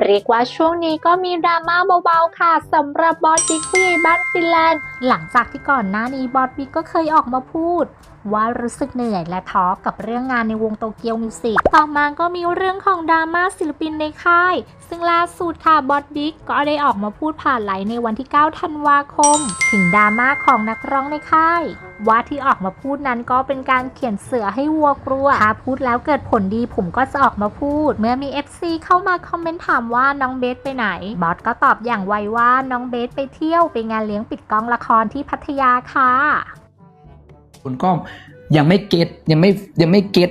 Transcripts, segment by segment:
เรียกว่าช่วงนี้ก็มีดราม่าเบาๆค่ะสำหรับบอสบิ๊กผู้ใหญ่บ้านฟินแลนด์ หลังจากที่ก่อนหน้านี้บอสบิ๊กก็เคยออกมาพูด ว่ารู้สึกเหนื่อยและท้อกับเรื่องงานในวงโตเกียวมิวสิกต่อมาก็มีเรื่องของดราม่าศิลปินในค่าย ซึ่งล่าสุดค่ะบอสบิ๊กก็ได้ออกมาพูดผ่านไลน์ในวันที่ 9 ธันวาคม ถึงดราม่าของนักร้องในค่าย ว่าที่ออกมาพูดนั้นก็เป็นการเขียนเสือให้วัวกลัวถ้าพูดแล้วเกิดผลดีผมก็จะออกมาพูด เมื่อมี FC เข้ามาคอมเมนต์ถามว่าน้องเบสไปไหน บอสก็ตอบอย่างไวว่าน้องเบสไปเที่ยวไปงานเลี้ยงปิดกล้องละครที่พัทยาค่ะ คุณก็ยังไม่เก็ตยังไม่ยังไม่เก็ต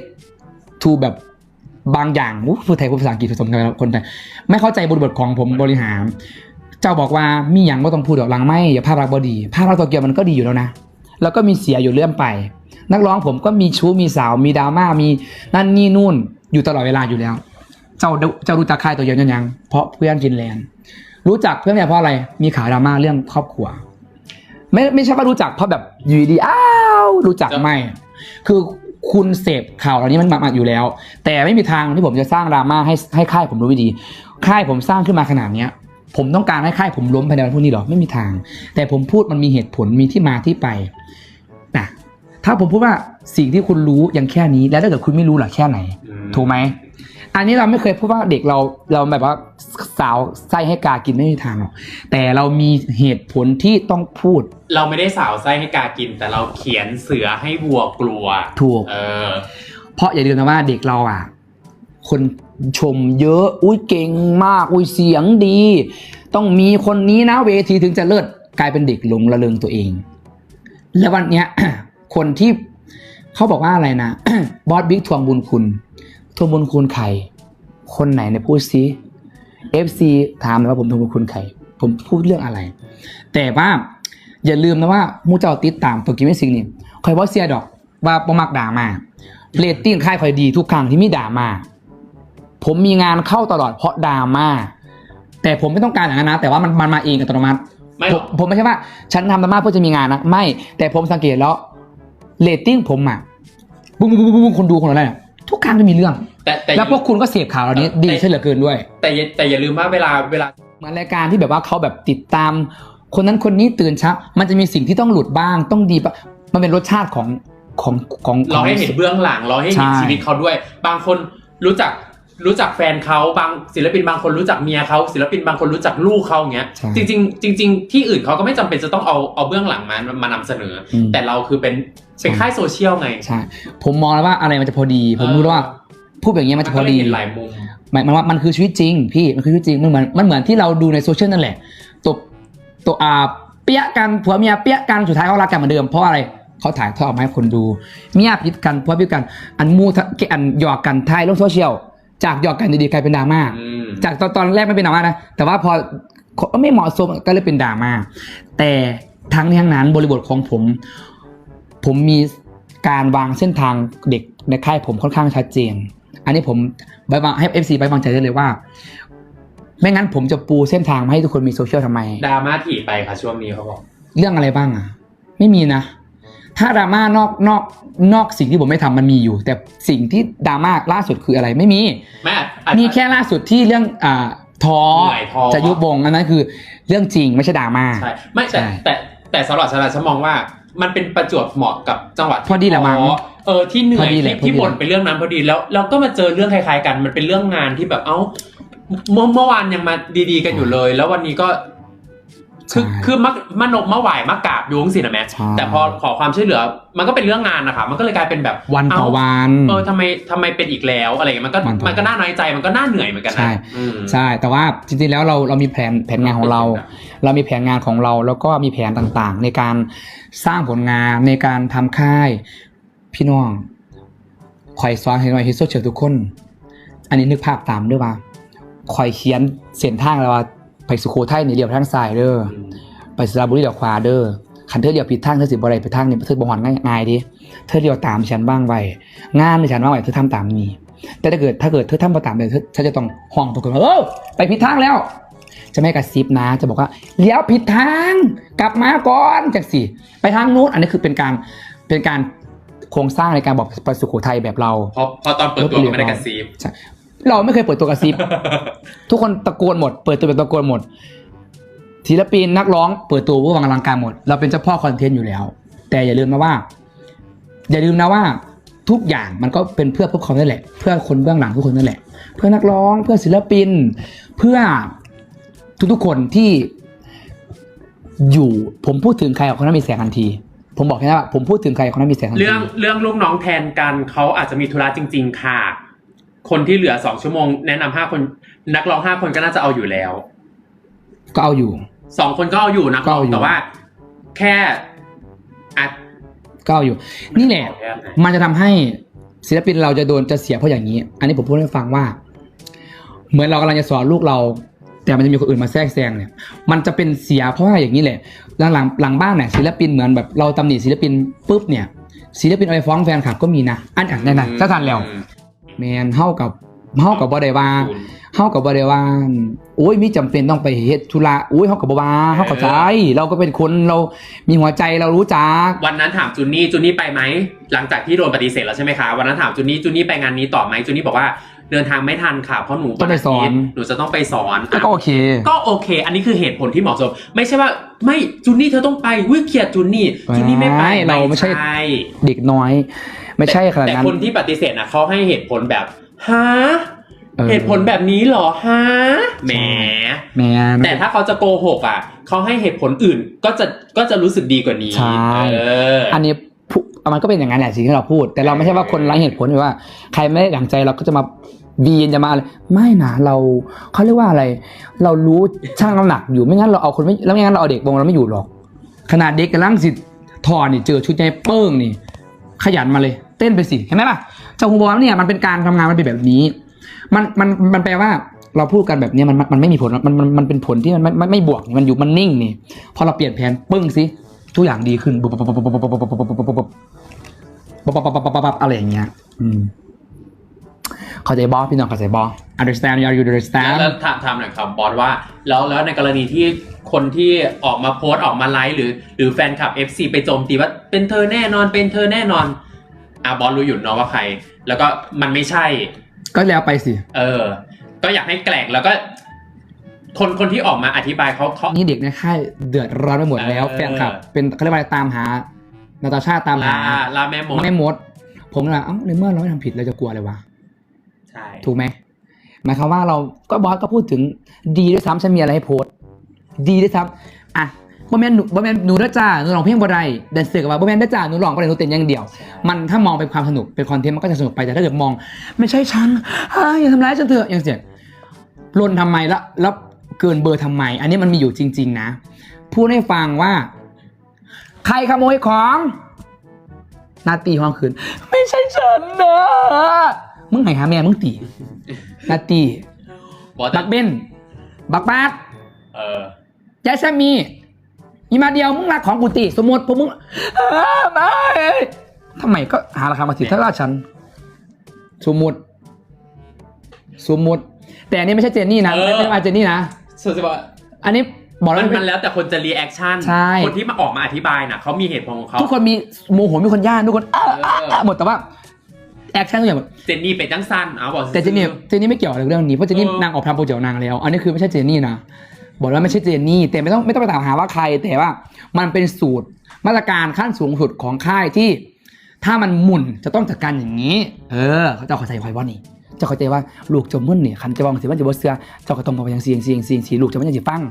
ทูแบบบางอย่างอู้พูดไทยพูดภาษาอังกฤษผสมกันแล้วคนไทยไม่เข้าใจบริบทของผมบริหาร เจ้าบอกว่ามีอย่างก็ต้องพูดดอกหลังไม่อย่าภาพลักษณ์บดี ภาพลักษณ์ตัวเกียวมันก็ดีอยู่แล้วนะ แล้วก็มีเสียอยู่เรื่อยไป นักร้องผมก็มีชู้มีสาวมีดราม่ามีนั่นนี่นู่นอยู่ตลอดเวลาอยู่แล้ว เจ้าเจ้ารู้จักค่ายตัวเกียวยังยังเพราะเพื่อนฟินแลนด์รู้จักเพื่อนเนี่ยเพราะอะไรมีข่าวดราม่าเรื่องครอบครัว ไม่ไม่ใช่ว่ารู้จักเพราะแบบอยู่ดีอ้า รู้จักไม่คือคุณเสพข่าวเหล่านี้มันมาอยู่แล้ว แต่ไม่มีทางที่ผมจะสร้างดราม่าให้ให้ค่ายผมรู้วิธีค่ายผมสร้างขึ้นมาขนาดเนี้ย ผมต้องการให้ค่ายผมล้มภายในวันพรุ่งนี้หรอไม่มีทาง แต่ผมพูดมันมีเหตุผลมีที่มาที่ไปนะถ้าผมพูดว่าสิ่งที่คุณรู้ยังแค่นี้ แล้วถ้าเกิดคุณไม่รู้ล่ะแค่ไหน ถูกไหม อันนี้เราไม่เคยพูดว่าเด็กเราเราแบบว่าสาวไส้ให้กากินไม่มีทางหรอกแต่เรามีเหตุผลที่ต้องพูด เราไม่ได้สาวไส้ให้กากิน แต่เราเขียนเสือให้วัวกลัวถูกเออ เพราะอย่าลืมนะว่าเด็กเราอะ คนชมเยอะ อุ้ยเก่งมาก อุ้ยเสียงดี ต้องมีคนนี้นะเวทีถึงจะเลิศกลายเป็นเด็กหลงระเริงตัวเอง แล้ววันเนี้ยคนที่เขาบอกว่าอะไรนะบอสบิ๊กทวงบุญคุณ ทวงบุญคุณใครคนไหนเนี่ยพูดซิ FC ถามเลยว่าผมทวงบุญคุณใครผมพูดเรื่องอะไร แต่ว่าอย่าลืมนะว่ามูเจ้าติดตามตัวกิมไม่สิ่งนี่คอยบอสเซียดอก ว่าประมักด่ามาเรตติ้งค่ายคอยดีทุกครั้งที่มีดราม่าผมมีงานเข้าตลอดเพราะดราม่าแต่ผมไม่ต้องการอย่างนั้นนะ แต่ว่ามันมันมาเองอัตโนมัติไม่ผมผมไม่ใช่ว่า ฉันทำดราม่าเพื่อจะมีงานนะไม่ แต่ผมสังเกตแล้วเรตติ้งผมอะบุ้งบุ้งบุ้งบุ้งคนดูคนอะไรเนี่ย ทุกครั้งจะมีเรื่อง แต่แต่แล้วพวกคุณก็เสพข่าวเหล่านี้ดีใช่เหลือเกินด้วย แต่อย่าแต่อย่าลืมว่าเวลาเวลาเหมือนรายการที่แบบว่าเขาแบบติดตาม คนนั้นคนนี้ตื่นเช้ามันจะมีสิ่งที่ต้องหลุดบ้างต้องดีบ้างมันเป็นรสชาติของของของขเราองให้เห็นเบื้องหลังเราให้เห็นใช่ชีวิตเขาด้วย บางคนรู้จักรู้จักแฟนเขาบางศิลปินบางคนรู้จักเมียเขาศิลปินบางคนรู้จักลูกเขาอย่างเงี้ยใช่จริงๆจริงๆที่อื่นเขาก็ไม่จำเป็นจะต้องเอาเอาเบื้องหลังมามานำเสนออมแต่เราคือเป็น เป็นค่ายโซเชียลไงใช่ผมมองแล้วว่าอะไรมันจะพอดี ผมรู้แล้วว่าพูดแบบนี้มันจะพอดีก็เลยเห็นหลายมุมหมายมันว่ามันคือชีวิตจริง พี่มันคือชีวิตจริงมันเหมือนมันเหมือนที่เราดูในโซเชียลนั่นแหละตัวตัวอ่าเปี้ยกันผัวเมียเปี้ยกันสุดท้ายเขารักกันเหมือนเดิมเพราะอะไรเขาถ่ายทอดออกมาให้คนดูเมียพิดกันผัวพิดกันอันมูทะอันหยอกกันไทยลงโซเชียลจากหยอกกันดีๆกลายเป็นดราม่าอืมจากตอนตอนแรกไม่เป็นดราม่านะแต่ว่าพอไม่เหมาะสมก็เลยเป็นดราม่าแต่ทั้งนี้ทั้งนั้นบริบทของผม ผมมีการวางเส้นทางเด็กในค่ายผมค่อนข้างชัดเจน อันนี้ผมไว้วางให้ FC ไว้วางใจได้เลยว่า ไม่งั้นผมจะปูเส้นทางมาให้ทุกคนมีโซเชียลทำไม ดราม่าถี่ไปค่ะช่วงนี้เขาบอกเรื่องอะไรบ้างอะ ไม่มีนะ ถ้าดราม่านอกนอกนอกสิ่งที่ผมไม่ทำมันมีอยู่ แต่สิ่งที่ดราม่าล่าสุดคืออะไรไม่มีไม่อาจอาจมีแค่ล่าสุดที่เรื่องอ่าท้อเหนื่อยท้อจะยุบวงอันนั้นคือ เรื่องจริงไม่ใช่ดราม่าใช่ไม่แต่ใช่แต่แต่สำหรับฉันอะฉันมองว่า มันเป็นประจวบเหมาะกับจังหวะที่พอดีแหละมั้งเออที่เหนื่พออยดีแหละที่ที่พอดีบ่นไปเรื่องนั้นพอดีแล้วเราก็มาเจอเรื่องคล้ายๆกัน มันเป็นเรื่องงานที่แบบเอ้าเมื่อเมื่อวานยังมาดีๆกันอยู่เลย แล้ววันนี้ก็ คือใช่คือมักมานกมาไหวมากราบยุงสินะแม่ใช่แต่พอขอความช่วยเหลือ มันก็เป็นเรื่องงานนะคะมันก็เลยกลายเป็นแบบวันต่อเาวันเออทำไมทำไมเป็นอีกแล้วอะไรเงี้ยมันก็วันต่อมันก็น่าน้อยใจมันก็น่าเหนื่อยเหมือนกันนะใช่อืมใช่ แต่ว่าจริงๆแล้วเราเรามีแผนแผนงานของเรา เรามีแผนงานของเราแล้วก็มีแผนต่างๆ ในการสร้างผลงานในการทำค่ายพี่น้องคอยสอนให้หน่อยให้โซเชียลทุกคน อันนี้นึกภาพตามด้วยว่าคอยเขียนเส้นทางแล้วว่า ไปสุโขทัยนี่เลี้ยวทางซ้ายเด้ออืมไปสระบุรีเลี้ยวขวาเด้อขันเธอเลี้ยวผิดทางเธอสิบ่ได้ไปทางนี้เธอบ่หอนง่ายๆดิเธอเลี้ยวตามฉันบ้างไว้งานในฉันบ้างไว้เธอทำตามนี้แต่ถ้าเกิดถ้าเกิดเธอทำตามเลยเธอฉันจะต้องห้องตะโกนว่าเออไปผิดทางแล้วจะไม่กระซิบนะ จะบอกว่าเลี้ยวผิดทางกลับมาก่อนจากสิไปทางนู้นอันนี้คือเป็นการเป็นการโครงสร้างในการบอกไปสุโขทัยแบบเราพอพอตอนเปิดตัวก็ไม่ได้กระซีบใช่ เราไม่เคยเปิดตัวกระซิบ ทุกคนตะโกนหมด เปิดตัวเป็นตะโกนหมดศิลปินนักร้องเปิดตัวผู้วังอลังการหมด เราเป็นเจ้าพ่อคอนเทนต์อยู่แล้ว แต่อย่าลืมนะว่า อย่าลืมนะว่าทุกอย่างมันก็เป็นเพื่อพวกเขานั่นแหละ เพื่อคนเบื้องหลังทุกคนนั่นแหละ เพื่อนักร้อง เพื่อศิลปิน เพื่อทุกๆคนที่อยู่ผมพูดถึงใครคนนั้นมีแสงทันที ผมบอกแค่นั้นว่าผมพูดถึงใครคนนั้นมีแสงทันที เรื่องเรื่องลูกน้องแทนกันเขาอาจจะมีธุระจริง ๆ ค่ะ คนที่เหลือสองชั่วโมงแนะนำห้าคน นักร้องห้าคนก็น่าจะเอาอยู่แล้ว ก็เอาอยู่สองคนก็เอาอยู่นะก็เอาอยู่แต่ว่า แค่อัดก็เอาอยู่ นี่แหละ มันจะทำให้ศิลปินเราจะโดนจะเสียเพราะอย่างนี้ อันนี้ผมพูดให้ฟังว่า เหมือนเรากำลังจะสอนลูกเรา แต่มันจะมีคนอื่นมาแทรกแซงเนี่ย มันจะเป็นเสียเพราะว่าอย่างนี้แหละหลังหลังหลังบ้านเนี่ยศิลปินเหมือนแบบเราตำหนิศิลปินปุ๊บเนี่ยศิลปินเอาไปฟ้องแฟนคลับก็มีนะ อันอันนั่นนะถ้าทันแล้ว แมนเฮากับเฮากับบ่ได้ว่าเฮากับบ่ได้ว่าโอ้ยมีจำเป็นต้องไปเฮ็ดธุระโอ้ยเฮากับบ่ว่าเฮาเข้าใจ เราก็เป็นคนเรามีหัวใจเรารู้จัก วันนั้นถามจูนี่จูนี่ไปไหมหลังจากที่โดนปฏิเสธแล้วใช่ไหมคะวันนั้นถามจูนี่จูนี่ไปงานนี้ต่อไหมจูนี่บอกว่าเดินทางไม่ทันค่ะเพราะหนูต้องไปสอนวัาทิตย์หนูจะต้องไปสอนก็โอเค ก็โอเค อันนี้คือเหตุผลที่เหมาะสม ไม่ใช่ว่าไม่จูนี่เธอต้องไปวิเกียดจูนี่จูนี่ไม่ไปไม่เราไม่ใช่เด็กน้อย ไม่ใช่ขนาดแต่นั้น คนที่ปฏิเสธนะเขาให้เหตุผลแบบฮะออ เหตุผลแบบนี้เหรอฮะแหม แมน แต่ถ้าเขาจะโกหกอะเขาให้เหตุผลอื่นก็จะก็จะรู้สึกดีกว่านี้ใช่ เอออันนี้ผู้มันก็เป็นอย่างนั้นแหละสิ่งที่เราพูด แต่เราไม่ใช่ว่าคนไร้เหตุผลหรือว่า ใครไม่ได้ดั่งใจเราก็จะมาบีนจะมาอะไรไม่นะเราเขาเรียกว่าอะไร เรารู้ช่างน้ำหนักอยู่ไม่งั้นเราเอาคนไม่แล้วไม่งั้นเราเอาเด็กวงเราไม่อยู่หรอก ขนาดเด็กกำลังสิถอดนี่เจอชุดใหญ่เปิ้งนี่ ขยันมาเลย เต้นไปสิเห็นไหมล่ะจากฮุบอมเนี่ยมันเป็นการทำงานมันเป็นแบบนี้ มันมันมันแปลว่าเราพูดกันแบบนี้มันมันไม่มีผลมันมันมันเป็นผลที่มันไม่ไม่บวกมันอยู่มันนิ่งนี่พอเราเปลี่ยนแผนปึ้งสิทุกอย่างดีขึ้นอะไรอย่างเงี้ย อืม เข้าใจบอพี่น้องเข้าใจบอ understand you you แล้ว understand แล้วถามถามหน่อยครับบอสว่า แล้วแล้วในกรณีที่คนที่ออกมาโพสต์ออกมาไลฟ์หรือ หรือแฟนคลับ FC ไปโจมตีว่าเป็นเธอแน่นอนเป็นเธอแน่นอนอะบอสรู้อยู่เนาะว่าใคร แล้วก็มันไม่ใช่ ก็แล้วไปสิ เออ ก็อยากให้แกล้งแล้วก็คนคนที่ออกมาอธิบายเขาเขานี่เด็กในค่ายเดือดร้อนไปหมดแล้วเออแฟนคลับ เป็นเขาเรียกว่าอะไรตามหานาตาชาตามลาหาลาแม่มดไม่มด ผมเลยว่าเอ้าในเมื่อเราไม่ทำผิดเราจะกลัวอะไรวะ ใช่ถูกไหมหมายความว่าเราก็บอสก็พูดถึงดีด้วยซ้ำฉันมีอะไรให้โพสต์ดีด้วยซ้ำอะบ่แม่นหนูบ่แม่นหนูด้วจ้าหนูร้องเพลงบ่ได้แดนเซอกับว่าบ่แม่นด้วจ้าหนูร้องบ่ได้หนูเต้นอย่างเดียว มันถ้ามองเป็นความสนุกเป็นคอนเทนต์มันก็จะสนุกไปแต่ถ้าเกิดมอง ไม่ใช่ฉันอย่าทำร้ายฉันเถอะอย่างเสียลนทำไมแล้วแล้วเกินเบอร์ทำไม อันนี้มันมีอยู่จริง ๆ นะพูดให้ฟังว่า ใครขโมยของ นาตีห้องคืน ไม่ใช่ฉันนะ มึงไหนหาแม่มึงตีนาตีบอสบักเบนบักบาดเออยายแซมมีอีมาเดียวมึงรักของกูตีสมมติพวกมึงอ้าไม่ทำไมก็หาราคามาสิถ้าว่าฉันสมมติสมมติแต่อันนี้ไม่ใช่เจนนี่นะเออไม่ไม่ได้มาเจนนี่นะสุดจะบอกอันนี้บอกแล้มัวนมันแล้วแต่คนจะรีแอคชั่นใช่ คนที่มาออกมาอธิบายน่ะเขามีเหตุผลของเขาทุกคนมีโมโหมีคนย่านทุกคนอ้าเอออ้าหมดแต่ว่า แอคชั่นทุกอย่างแบบเจนนี่เป็นจังสั้นเอาบอกแต่เจนนี่เจนนี่ไม่เกี่ยวกับเรื่องนี้เพราะเจนนี่เออนางออกทำโปรเจกต์นางแล้ว อันนี้คือไม่ใช่เจนนี่นะบอกว่าไม่ใช่เจนนี่แต่ไม่ต้องไม่ต้องไปถามหาว่าใคร แต่ว่ามันเป็นสูตรมาตรการขั้นสูงสุดของค่ายที่ ถ้ามันหมุนจะต้องจัดการอย่างนี้ เออเขาจะเข้าใจไว้ว่านี่เจะเข้าใจว่าลูกจะมุ่นเนี่ยคันจะวางสิว่าจะบ่เสือเจ้าก็ต้องบอกอย่างเสียงเสียงเสียงสีลูกจะไม่ยังสิฟัง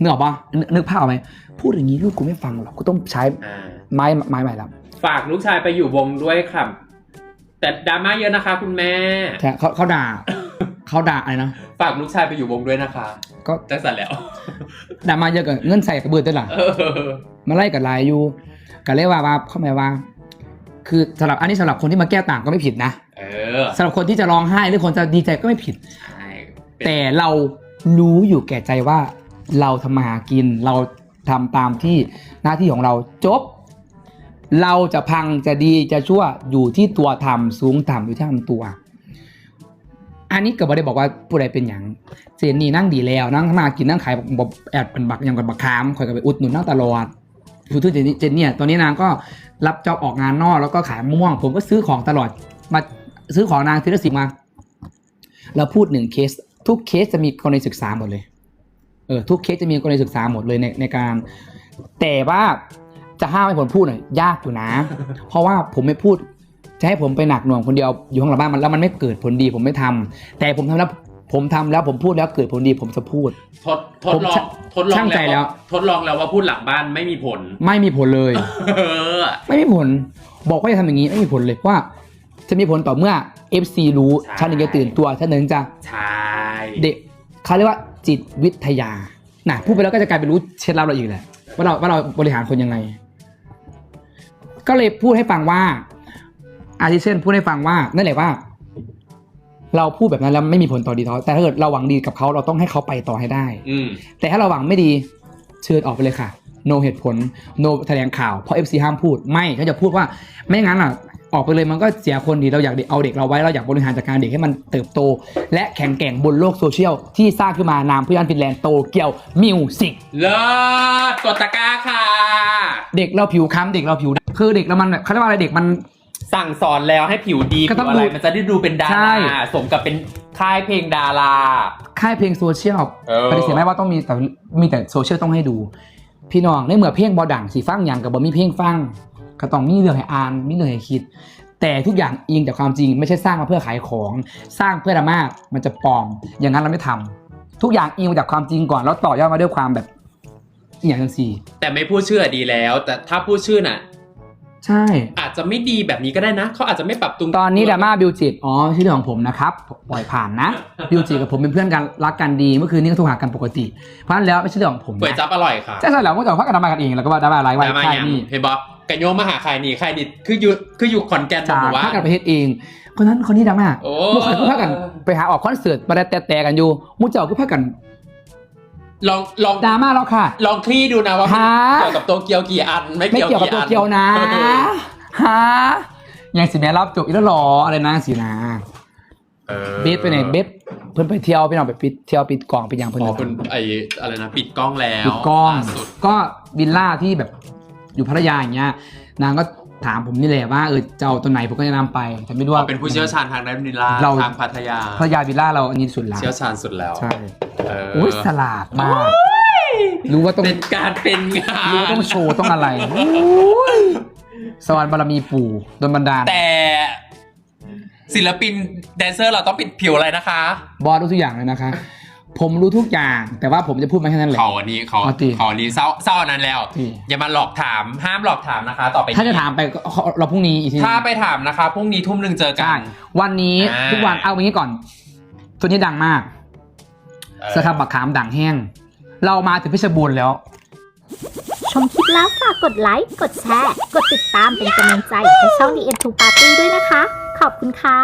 นึกออกปะนึกนึกภาพออกไหมพูดอย่างนี้ลูกกูไม่ฟังหรอกกูต้องใช้อ่าไม้ไม้ใหม่แล้วฝากลูกชายไปอยู่วงด้วยครับ แต่ดราม่าเยอะนะคะ คุณแม่แต่เขาเขาด่า เขาด่าอะไรนะ ฝากลูกชายไปอยู่วงด้วยนะคะ ก็จังสันแล้วด่ามาเยอะกับเงินใส่กระเบือด้วยล่ะเออมาไล่กับลายอยู่ก็เลยว่าว่าเข้าหมายว่า คือสำหรับอันนี้สำหรับคนที่มาแก้ต่างก็ไม่ผิดนะเออสำหรับคนที่จะร้องไห้หรือคนจะดีใจก็ไม่ผิด ใช่แต่เรารู้อยู่แก่ใจว่าเราทำมาหากิน เราทำตามที่หน้าที่ของเราจบ เราจะพังจะดีจะชั่วอยู่ที่ตัวทำสูงต่ำอยู่ที่ทำตัว อันนี้ก็บ่ได้บอกว่าผู้ใดเป็นอย่างเจนนี่นั่งดีแล้วนั่งมากินนั่งขายบอกแอดเป็นบักย่างกับบักคามคอยกับไปอุดหนุนนั่งตลอดคือทุกเจนนี่เจนเนี่ยตอนนี้นางก็รับจ็อบออกงานนอกแล้วก็ขายมะม่วง ผมก็ซื้อของตลอดมาซื้อของนางทีละสิบมา เราพูดหนึ่งเคส ทุกเคสจะมีกรณีศึกษาหมดเลยเออทุกเคสจะมีกรณีศึกษาหมดเลยในในการ แต่ว่า จะห้ามให้ผมพูดน่ะยากอยู่นะ เพราะว่าผมไม่พูด จะให้ผมไปหนักหน่วงคนเดียวอยู่ข้างหลังบ้านมันแล้วมันไม่เกิดผลดีผมไม่ทำแต่ผมทำแล้วผมทำแล้วผมพูดแล้วเกิดผลดีผมจะพูด ทดทดลองทดลองช่างใจแล้ว ทดลองแล้วว่าพูดหลังบ้านไม่มีผล ไม่มีผลเลย เออ ไม่มีผลบอกว่าจะทำอย่างนี้ไม่มีผลเลยเพราะว่า จะมีผลต่อเมื่อ FC รู้ใช่ ฉันถึงจะตื่นตัวฉันถึงจะใช่เด็กเขาเรียกว่าจิตวิทยาน่ะพูดไปแล้วก็จะกลายเป็นรู้เคล็ดลับเราอีกแหละว่าเราว่าเราบริหารคนยังไง ก็เลยพูดให้ฟังว่า อาทิเช่นพูดให้ฟังว่านั่นแหละว่า เราพูดแบบนั้นแล้วไม่มีผลต่อดีเขาแต่ถ้าเกิดเราหวังดีกับเขาเราต้องให้เขาไปต่อให้ได้ อืมแต่ถ้าเราหวังไม่ดีเชิญออกไปเลยค่ะ no เหตุผล no แถลงข่าวเพราะ FC ห้ามพูดไม่เขาจะพูดว่าไม่งั้นอะออกไปเลยมันก็เสียคนดีเราอยากเอาเด็กเราไว้เราอยากบริหารจัดการเด็กให้มันเติบโต และแข็งแกร่งบนโลกโซเชียลที่สร้างขึ้นมานามพื่อนฟินแลนด์โตเกียวมิวสิกเลิศกดตะกร้าค่ะ เด็กเราผิวค้ำเด็กเราผิวดำ คือเด็กเรามันแบบเขาเรียกว่าอะไรเด็กมัน สั่งสอนแล้วให้ผิวดีก็ต้องผิวอะไรดูมันจะได้ดูเป็นดาใช่ ราสมกับเป็นค่ายเพลงดารา ค่ายเพลงโซเชียลเออ ปฏิเสธไม่ว่าต้องมีแต่มีแต่โซเชียลต้องให้ดู พี่น้องในเมื่อเพลงบอดังสีฟังอย่างกับบอมีเพลงฟังก็ต้องมีเรื่องให้อ่านมีเรื่องให้คิด แต่ทุกอย่างอิงจากความจริง ไม่ใช่สร้างมาเพื่อขายของ สร้างเพื่อดราม่ามันจะปลอม อย่างนั้นเราไม่ทำทุกอย่างอิงมาจากความจริงก่อนแล้วต่อยอดมาด้วยความแบบอหย่างจังสี่ แต่ไม่พูดชื่ออะดีแล้ว แต่ถ้าพูดชื่อน่ะ ใช่ อาจจะไม่ดีแบบนี้ก็ได้นะ เขาอาจจะไม่ปรับปรุงตอนนี้ดราม่าบิวจิต อ๋อชื่อเรื่องของผมนะครับ ปล่อยผ่านนะ บิวจิตกับผมเป็นเพื่อนกันรักกันดี เมื่อคืนนี้ก็โทรหากันปกติ เพราะฉะนั้นแล้วไม่ใช่เรื่องของผมก๋วยนะจับอร่อยค่ะใช่ใช่แล้วเมื่อก่อนพักกันดราม่ากันเองแล้วก็ว่าดราม่าไลฟ์ไว้ดราม่าใช่อย่างนี่เห็นบอกกันโยมมาหาใครนี่ใครนี่คืออยู่คืออยู่ขอนแก่นจากบอกว่าพักกันประเทศเอง คนนั้นคนนี้ดราม่าโอ้เมื่อก่อนก็พักกันไปหาออกคอนเสิร์ตมาแต่แต่กันอยู่มุ้เจ้าก็พักกัน ลองลองดราม่าแล้วค่ะ ลองคลี่ดูนะว่าฮะ เกี่ยวกับโตเกียวกี่อัน ไม่ไม่เกี่ยวเกี่ยวกับกี่ตัวอันเกียวนะเออฮะยังสิแม่รับจบอีกแล้วหรออะไรนะสินะเออเบสไปไหนเบสเพิ่นไปเที่ยวไปนอนไปปิดเที่ยวปิดกล่องไปยังเพิ่นอ๋อนะเป็นไออะไรนะปิดกล้องแล้วปิดกล้องล่าสุดก็วิลล่าที่แบบอยู่พัทยาอย่างเงี้ยนางก็ถามผมนี่แหละว่าเออจะเอาตัวไหนผมก็จะนำไปแต่ไม่รู้อ๋ว่าอเป็นผู้เชี่ยวชาญทางด้านนิลาเรา ทางพัทยา พัทยาวิลล่าเราอันนี้สุดละเชี่ยวชาญสุดแล้ว ใช่เออโอ้ยสลาดมาก รู้ว่าต้องเป็นการเป็นงารู้ว่านต้องโชว์ต้องอะไรโอ้ยสวรรค์บารมีปู่โดนบันดาลแต่ ศิลปินแดนเซอร์เราต้องปิดผิวอะไรนะคะ บอสรู้ทุกอย่างเลยนะคะ ผมรู้ทุกอย่าง แต่ว่าผมจะพูดมาแค่นั้นแหละเขาอันนี้เขาอ๋อจริงเขาอันนี้เศร้าเศร้าอันนั้นแล้วจริงอย่ามาหลอกถามห้ามหลอกถามนะคะ ต่อไปนี้ถ้าจะถามไปก็เราพรุ่งนี้อีกทีถ้าไปถามนะคะพรุ่งนี้ทุ่มหนึ่งเจอกัใช่นวันนี้อ่าทุกวันเอาอย่างนี้ก่อนตัวนี้ดังมากเออ สครับบักขามดังแห้ง เรามาถึงเพชรบูรณ์แล้ว ชมคลิปแล้วฝากกดไลค์ กดแชร์ กดติดตามเป็นกำลังใจให้ช่อง The End to Party ด้วยนะคะ ขอบคุณค่ะ